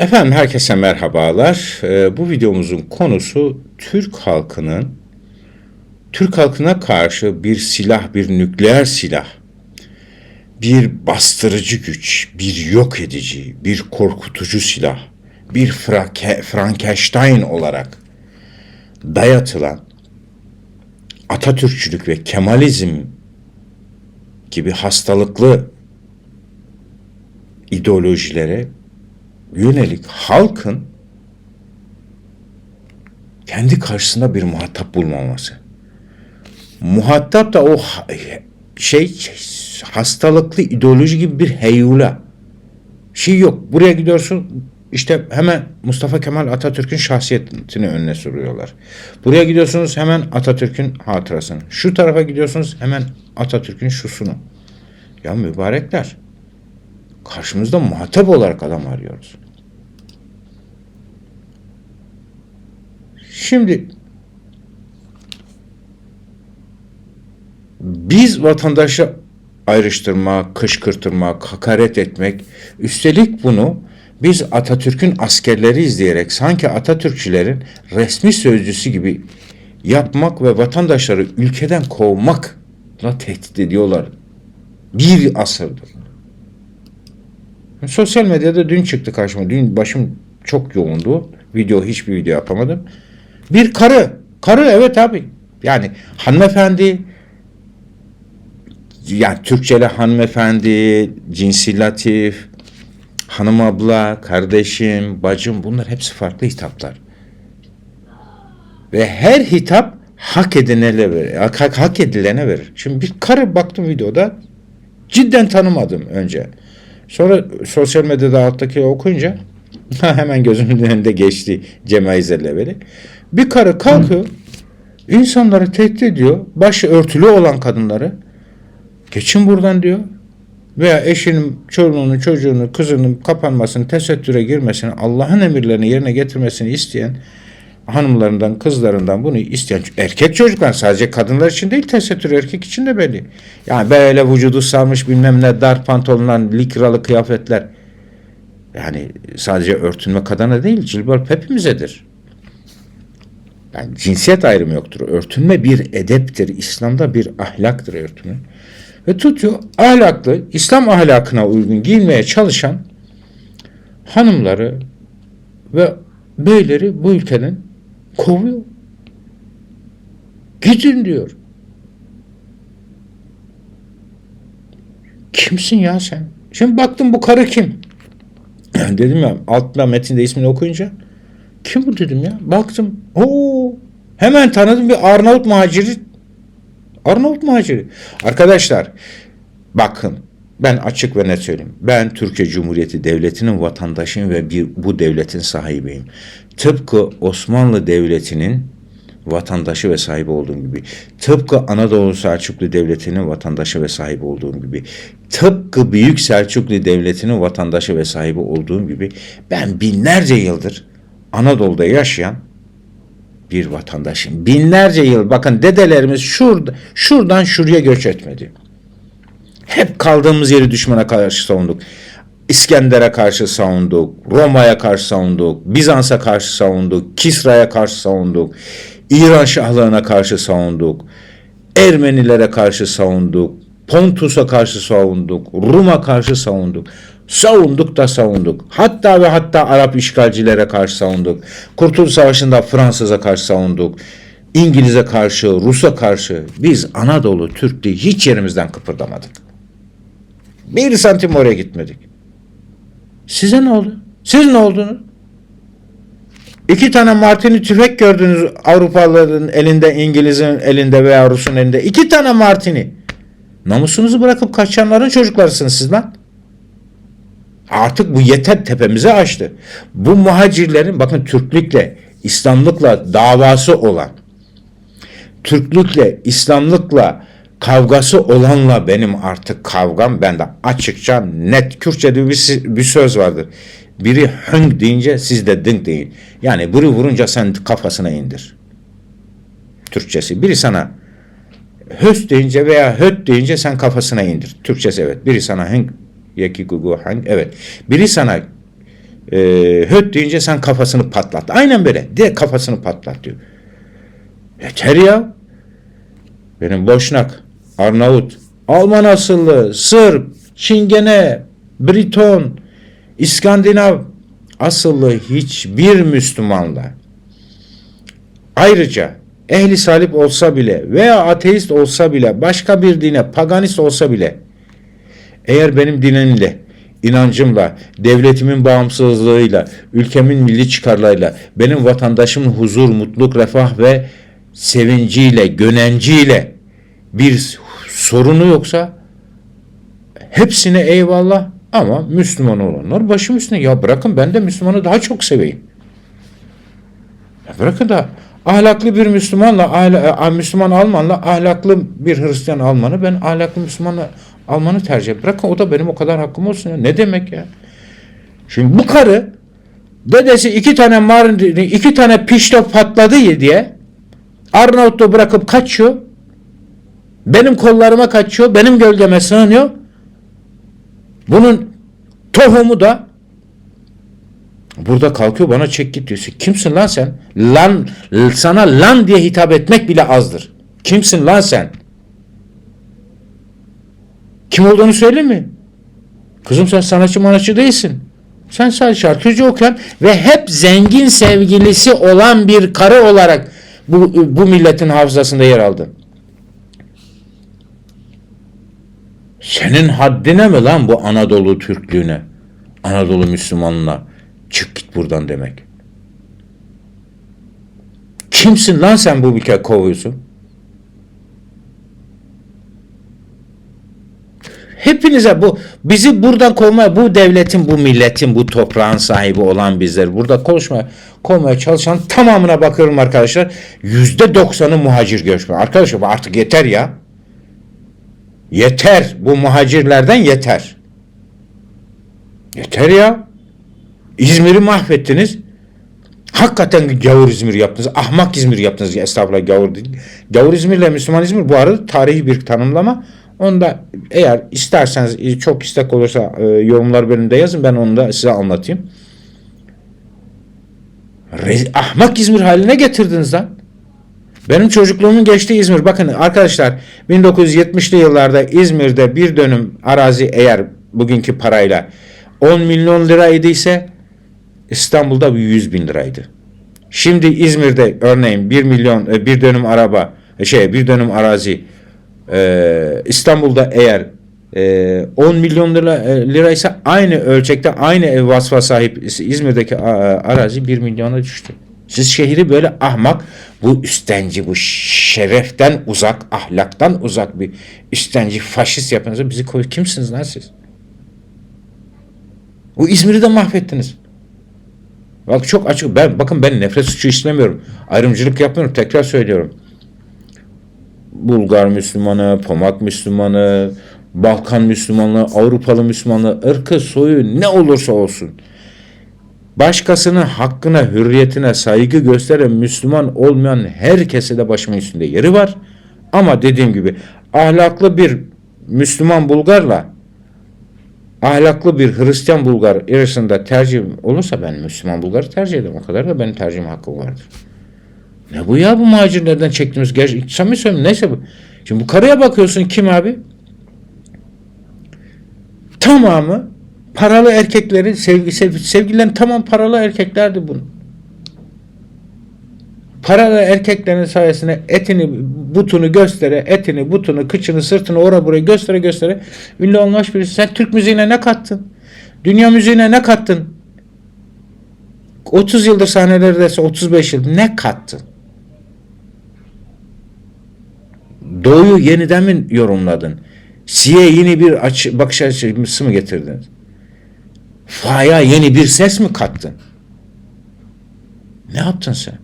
Efendim herkese merhabalar. Ee, bu videomuzun konusu Türk halkının Türk halkına karşı bir silah, bir nükleer silah, bir bastırıcı güç, bir yok edici, bir korkutucu silah, bir Franke, Frankenstein olarak dayatılan Atatürkçülük ve Kemalizm gibi hastalıklı ideolojilere yönelik halkın kendi karşısında bir muhatap bulmaması. Muhatap da o ha- şey hastalıklı ideoloji gibi bir heyula. Şey yok. Buraya gidiyorsun işte hemen Mustafa Kemal Atatürk'ün şahsiyetini önüne sürüyorlar. Buraya gidiyorsunuz hemen Atatürk'ün hatırasını. Şu tarafa gidiyorsunuz hemen Atatürk'ün şusunu. Ya mübarekler. Karşımızda muhatap olarak adam arıyoruz. Şimdi biz vatandaşı ayrıştırmak, kışkırtmak, hakaret etmek, üstelik bunu biz Atatürk'ün askerleri izleyerek sanki Atatürkçülerin resmi sözcüsü gibi yapmak ve vatandaşları ülkeden kovmakla tehdit ediyorlar. Bir asırdır. Sosyal medyada dün çıktı karşıma. Dün başım çok yoğundu. Video hiçbir video yapamadım. Bir karı. Karı evet abi. Yani hanımefendi yani Türkçeli hanımefendi, cinsilatif, hanım abla, kardeşim, bacım bunlar hepsi farklı hitaplar. Ve her hitap hak edilene verir. Hak, hak edilene verir. Şimdi bir karı baktım videoda cidden tanımadım önce. Sonra sosyal medyada alttaki okuyunca hemen gözümün önünde geçti Cemaize Leveli. Bir karı kalkıyor, insanları tehdit ediyor, başı örtülü olan kadınları. Geçin buradan diyor. Veya eşinin, çoluğunun, çocuğunun, kızının kapanmasını, tesettüre girmesini, Allah'ın emirlerini yerine getirmesini isteyen hanımlarından, kızlarından bunu isteyen erkek çocuklar sadece kadınlar için değil tesettür erkek için de belli. Yani böyle vücudu sarmış bilmem ne dar pantolonlar, likralı kıyafetler. Yani sadece örtünme kadına değil cilbap hepimizedir. Yani cinsiyet ayrımı yoktur. Örtünme bir edeptir. İslam'da bir ahlaktır örtünme. Ve tutuyor ahlaklı, İslam ahlakına uygun giyinmeye çalışan hanımları ve beyleri bu ülkeden kovuyor. Gidin diyor. Kimsin ya sen? Şimdi baktım bu karı kim? dedim ya altına metinde ismini okuyunca kim bu dedim ya. Baktım. Oo, hemen tanıdım bir Arnavut muhaciri. Arnavut muhaciri. Arkadaşlar bakın ben açık ve net söyleyeyim. Ben Türkiye Cumhuriyeti Devleti'nin vatandaşıyım ve bir, bu devletin sahibiyim. Tıpkı Osmanlı Devleti'nin vatandaşı ve sahibi olduğum gibi, tıpkı Anadolu Selçuklu Devleti'nin vatandaşı ve sahibi olduğum gibi, tıpkı Büyük Selçuklu Devleti'nin vatandaşı ve sahibi olduğum gibi ben binlerce yıldır Anadolu'da yaşayan bir vatandaşım. Binlerce yıl bakın dedelerimiz şurada, şuradan şuraya göç etmedi. Hep kaldığımız yeri düşmana karşı savunduk. İskender'e karşı savunduk, Roma'ya karşı savunduk, Bizans'a karşı savunduk, Kisra'ya karşı savunduk, İran Şahlığı'na karşı savunduk, Ermenilere karşı savunduk, Pontus'a karşı savunduk, Rum'a karşı savunduk. Savunduk da savunduk. Hatta ve hatta Arap işgalcilere karşı savunduk. Kurtuluş Savaşı'nda Fransız'a karşı savunduk. İngiliz'e karşı, Rus'a karşı biz Anadolu Türklüğü hiç yerimizden kıpırdamadık. Bir santim oraya gitmedik. Size ne oldu? Siz ne oldunuz? İki tane Martini tüfek gördünüz Avrupalıların elinde, İngiliz'in elinde veya Rus'un elinde. İki tane Martini. Namusunuzu bırakıp kaçanların çocuklarısınız siz lan. Artık bu yeter tepemize açtı. Bu muhacirlerin bakın Türklükle, İslamlıkla davası olan, Türklükle, İslamlıkla kavgası olanla benim artık kavgam ben de açıkça net Kürtçe'de bir, bir söz vardır. Biri hıng deyince siz de ding deyin. Yani biri vurunca sen kafasına indir. Türkçesi. Biri sana höst deyince veya höt deyince sen kafasına indir. Türkçesi evet. Biri sana hıng yeki gugu hang evet. Biri sana e, höt deyince sen kafasını patlat. Aynen böyle. De kafasını patlat diyor. Yeter ya. Benim Boşnak, Arnavut, Alman asıllı, Sırp, Çingene, Briton, İskandinav asıllı hiçbir Müslümanla. Ayrıca ehli salip olsa bile veya ateist olsa bile başka bir dine paganist olsa bile eğer benim dinimle inancımla, devletimin bağımsızlığıyla, ülkemin milli çıkarlarıyla, benim vatandaşımın huzur, mutluluk, refah ve sevinciyle, gönenciyle bir sorunu yoksa hepsine eyvallah ama Müslüman olanlar başım üstüne. Ya bırakın ben de Müslümanı daha çok seveyim. Ya bırakın da ahlaklı bir Müslümanla, ahla- Müslüman Almanla ahlaklı bir Hristiyan Almanı ben ahlaklı Müslümanı Almanı tercih ederim. Bırakın o da benim o kadar hakkım olsun ya. Ne demek ya? Şimdi bu karı dedesi iki tane mar iki tane pişto patladı diye Arnavut'u bırakıp kaçıyor. Benim kollarıma kaçıyor. Benim gölgeme sığınıyor. Bunun tohumu da burada kalkıyor bana çek git diyorsun. Kimsin lan sen? Lan sana lan diye hitap etmek bile azdır. Kimsin lan sen? Kim olduğunu söyle mi? Kızım sen sanatçı manatçı değilsin. Sen sadece şarkıcı okuyan ve hep zengin sevgilisi olan bir karı olarak bu, bu milletin hafızasında yer aldın. Senin haddine mi lan bu Anadolu Türklüğüne? Anadolu Müslümanına çık git buradan demek. Kimsin lan sen bu ülke kovuyorsun? Hepinize bu bizi buradan kovmaya, bu devletin, bu milletin, bu toprağın sahibi olan bizler burada konuşmaya, kovmaya çalışan tamamına bakıyorum arkadaşlar. Yüzde doksanı muhacir göçmen. Arkadaşlar artık yeter ya. Yeter. Bu muhacirlerden yeter. Yeter ya. İzmir'i mahvettiniz. Hakikaten gavur İzmir yaptınız. Ahmak İzmir yaptınız. Estağfurullah gavur değil. Gavur İzmir'le Müslüman İzmir bu arada tarihi bir tanımlama. Onu da eğer isterseniz çok istek olursa e, yorumlar bölümünde yazın. Ben onu da size anlatayım. Re- ahmak İzmir haline getirdiniz lan. Benim çocukluğumun geçtiği İzmir. Bakın arkadaşlar 1970'li yıllarda İzmir'de bir dönüm arazi eğer bugünkü parayla 10 milyon liraydı ise İstanbul'da 100 bin liraydı. Şimdi İzmir'de örneğin 1 milyon e, bir dönüm araba e, şey bir dönüm arazi e, İstanbul'da eğer e, 10 milyon lira, e, liraysa aynı ölçekte aynı vasfa sahip İzmir'deki arazi 1 milyona düştü. Siz şehri böyle ahmak, bu üstenci, bu şereften uzak, ahlaktan uzak bir üstenci, faşist yapınca bizi koy. Kimsiniz lan siz? Bu İzmir'i de mahvettiniz. Bak çok açık. Ben bakın ben nefret suçu işlemiyorum. Ayrımcılık yapmıyorum. Tekrar söylüyorum. Bulgar Müslümanı, Pomak Müslümanı, Balkan Müslümanlığı, Avrupalı Müslümanlığı, ırkı, soyu ne olursa olsun. Başkasının hakkına, hürriyetine saygı gösteren Müslüman olmayan herkese de başımın üstünde yeri var. Ama dediğim gibi ahlaklı bir Müslüman Bulgarla ahlaklı bir Hristiyan Bulgar arasında tercih olursa ben Müslüman Bulgar'ı tercih ederim. O kadar da benim tercihim hakkım vardır. Ne bu ya bu muhacirlerden çektiğimiz gerçek samimi söylüyorum neyse bu. Şimdi bu karıya bakıyorsun kim abi? Tamamı paralı erkeklerin sevgi sev, sevgililerin tamam paralı erkeklerdi bunun. Paralı erkeklerin sayesinde etini, butunu göstere, etini, butunu, kıçını, sırtını ora buraya göstere göstere ünlü olmuş birisi. Sen Türk müziğine ne kattın? Dünya müziğine ne kattın? 30 yıldır sahnelerdeyse 35 yıl ne kattın? Doğuyu yeniden mi yorumladın? Siye yeni bir açı, bakış açısı mı getirdin? Fa'ya yeni bir ses mi kattın? Ne yaptın sen?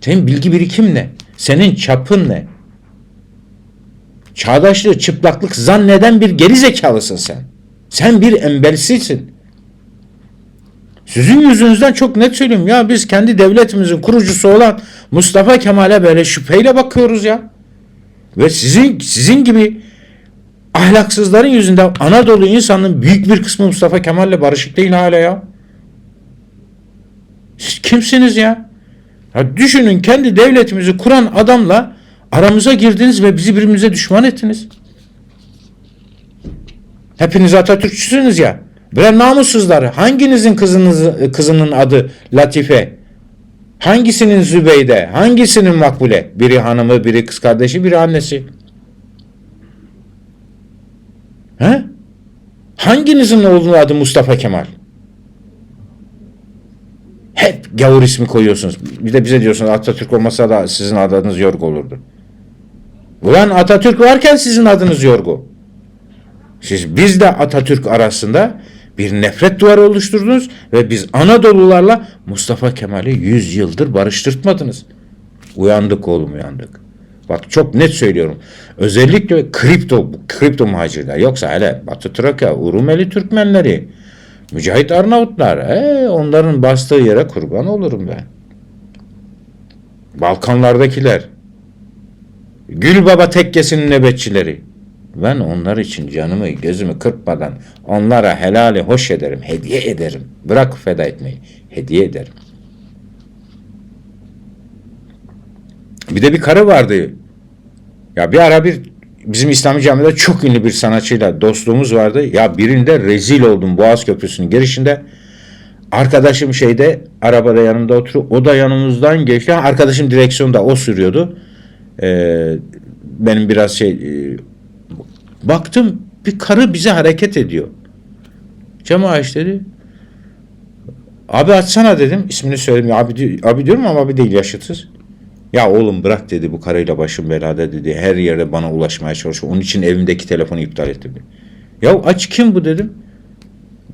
Senin bilgi birikim ne? Senin çapın ne? Çağdaşlığı çıplaklık zanneden bir geri zekalısın sen. Sen bir embelsisin. Sizin yüzünüzden çok net söylüyorum. Ya biz kendi devletimizin kurucusu olan Mustafa Kemal'e böyle şüpheyle bakıyoruz ya. Ve sizin sizin gibi ahlaksızların yüzünden Anadolu insanının büyük bir kısmı Mustafa Kemal'le barışık değil hala ya. Siz kimsiniz ya? ya? Düşünün kendi devletimizi kuran adamla aramıza girdiniz ve bizi birbirimize düşman ettiniz. Hepiniz Atatürkçüsünüz ya. Bre namussuzlar. Hanginizin kızınız, kızının adı Latife? Hangisinin Zübeyde? Hangisinin Makbule? Biri hanımı, biri kız kardeşi, biri annesi. He? Hanginizin oğlunun adı Mustafa Kemal? Hep gavur ismi koyuyorsunuz. Bir de bize diyorsunuz Atatürk olmasa da sizin adınız Yorgo olurdu. Ulan Atatürk varken sizin adınız Yorgo. Siz biz de Atatürk arasında bir nefret duvarı oluşturdunuz ve biz Anadolularla Mustafa Kemal'i 100 yıldır barıştırtmadınız. Uyandık oğlum uyandık. Bak çok net söylüyorum. Özellikle kripto, kripto muhacirler. Yoksa hele Batı Trakya, Urumeli Türkmenleri, Mücahit Arnavutlar. Ee, onların bastığı yere kurban olurum ben. Balkanlardakiler. Gülbaba tekkesinin nöbetçileri. Ben onlar için canımı gözümü kırpmadan onlara helali hoş ederim, hediye ederim. Bırak feda etmeyi, hediye ederim. Bir de bir karı vardı. Ya bir ara bir bizim İslami camide çok ünlü bir sanatçıyla dostluğumuz vardı. Ya birinde rezil oldum Boğaz Köprüsü'nün girişinde. Arkadaşım şeyde arabada yanımda oturuyor. O da yanımızdan geçti. Arkadaşım direksiyonda o sürüyordu. Ee, benim biraz şey e, baktım bir karı bize hareket ediyor. Camı aç dedi. Abi açsana dedim. İsmini söyledim. Ya Abi, abi diyorum ama abi değil yaşıtsız. Ya oğlum bırak dedi bu karıyla başım belada dedi. Her yere bana ulaşmaya çalışıyor. Onun için evimdeki telefonu iptal ettim. dedi. Ya aç kim bu dedim.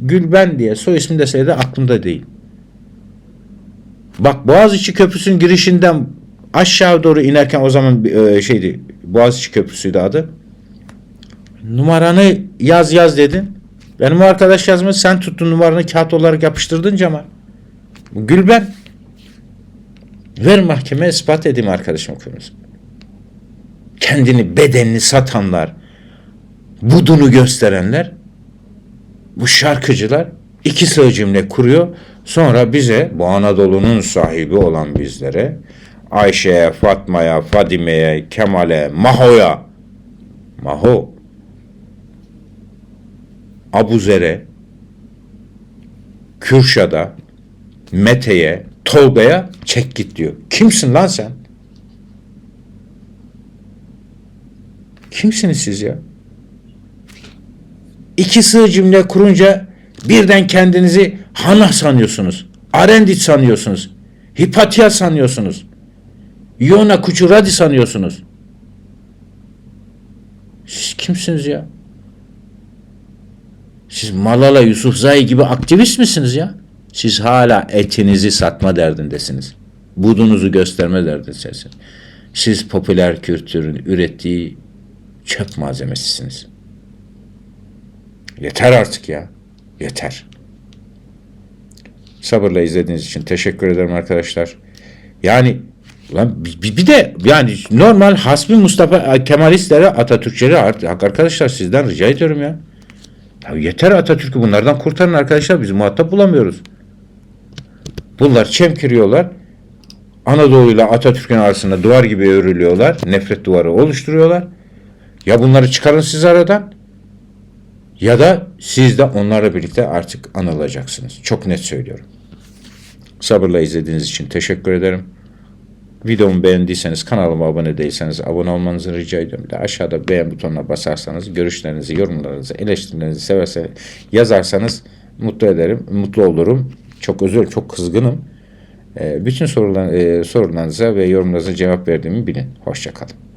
Gülben diye soy ismi deseydi aklımda değil. Bak Boğaziçi Köprüsü'nün girişinden aşağı doğru inerken o zaman e, şeydi Boğaziçi Köprüsü'ydü adı. Numaranı yaz yaz dedin. Benim arkadaş yazmış sen tuttun numaranı kağıt olarak yapıştırdın cama. Gülben. Ver mahkeme ispat edeyim arkadaşım okuyunuz. Kendini bedenini satanlar, budunu gösterenler, bu şarkıcılar iki sığ cümle kuruyor. Sonra bize bu Anadolu'nun sahibi olan bizlere Ayşe'ye, Fatma'ya, Fadime'ye, Kemal'e, Maho'ya Maho Abuzer'e Kürşad'a Mete'ye Tolga'ya çek git diyor. Kimsin lan sen? Kimsiniz siz ya? İki sığ cümle kurunca birden kendinizi Hana sanıyorsunuz. Arendit sanıyorsunuz. Hipatya sanıyorsunuz. Iona Kuchuradi sanıyorsunuz. Siz kimsiniz ya? Siz Malala Yusufzai gibi aktivist misiniz ya? Siz hala etinizi satma derdindesiniz. Budunuzu gösterme derdindesiniz. Siz popüler kültürün ürettiği çöp malzemesisiniz. Yeter artık ya. Yeter. Sabırla izlediğiniz için teşekkür ederim arkadaşlar. Yani Ulan bir, bir de yani normal hasbi Mustafa Kemalistlere Atatürkçülere artık arkadaşlar sizden rica ediyorum ya. Ya yeter Atatürk'ü bunlardan kurtarın arkadaşlar biz muhatap bulamıyoruz. Bunlar çemkiriyorlar. Anadolu ile Atatürk'ün arasında duvar gibi örülüyorlar. Nefret duvarı oluşturuyorlar. Ya bunları çıkarın siz aradan ya da siz de onlarla birlikte artık anılacaksınız. Çok net söylüyorum. Sabırla izlediğiniz için teşekkür ederim. Videomu beğendiyseniz kanalıma abone değilseniz abone olmanızı rica ediyorum. De aşağıda beğen butonuna basarsanız görüşlerinizi, yorumlarınızı, eleştirilerinizi severse yazarsanız mutlu ederim, mutlu olurum. Çok özür, çok kızgınım. Ee, bütün sorular, e, sorularınıza ve yorumlarınıza cevap verdiğimi bilin. Hoşçakalın.